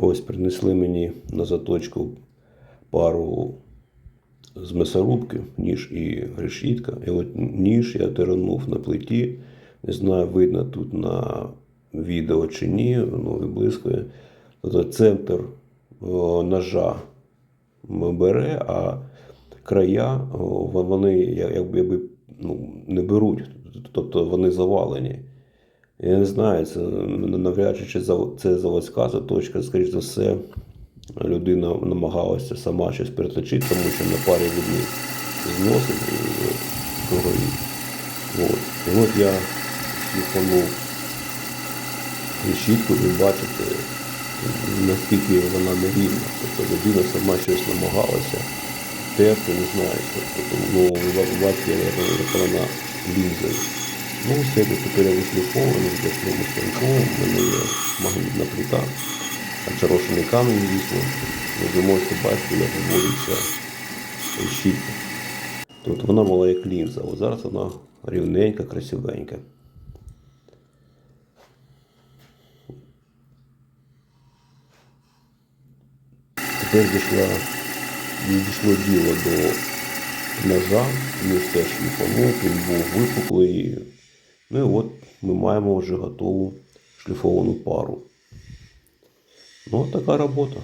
Ось принесли мені на заточку пару з м'ясорубки, ніж і решітка. І от ніж я тиранув на плиті. Не знаю, видно тут на відео чи ні, ну виблискує. Тобто центр ножа бере, а края вони якби ну, не беруть, тобто вони завалені. Я не знаю, це навряд чи це заводська заточка, скоріш за все, людина намагалася сама щось переточити, тому що на парі від них зносить і. От. І от я шліфанув решітку, ви бачите, наскільки вона нерівна. Тобто людина сама щось намагалася терти, не знаю, що. Тобто, ну, бачите, як вона лізе. Ну, все, тепер я вишліфований, вдячному станком, в мене є магнітна плита, очарошений камінь, звісно. Ви можете бачити, як виводиться решітка. Тобто вона була як лінза, от зараз вона рівненька, красивенька. Тепер дійшла, дійшло діло до ножа, він теж шліфанув, він був випуклий. Ну і от ми маємо вже готову шліфовану пару. Ну, от така робота.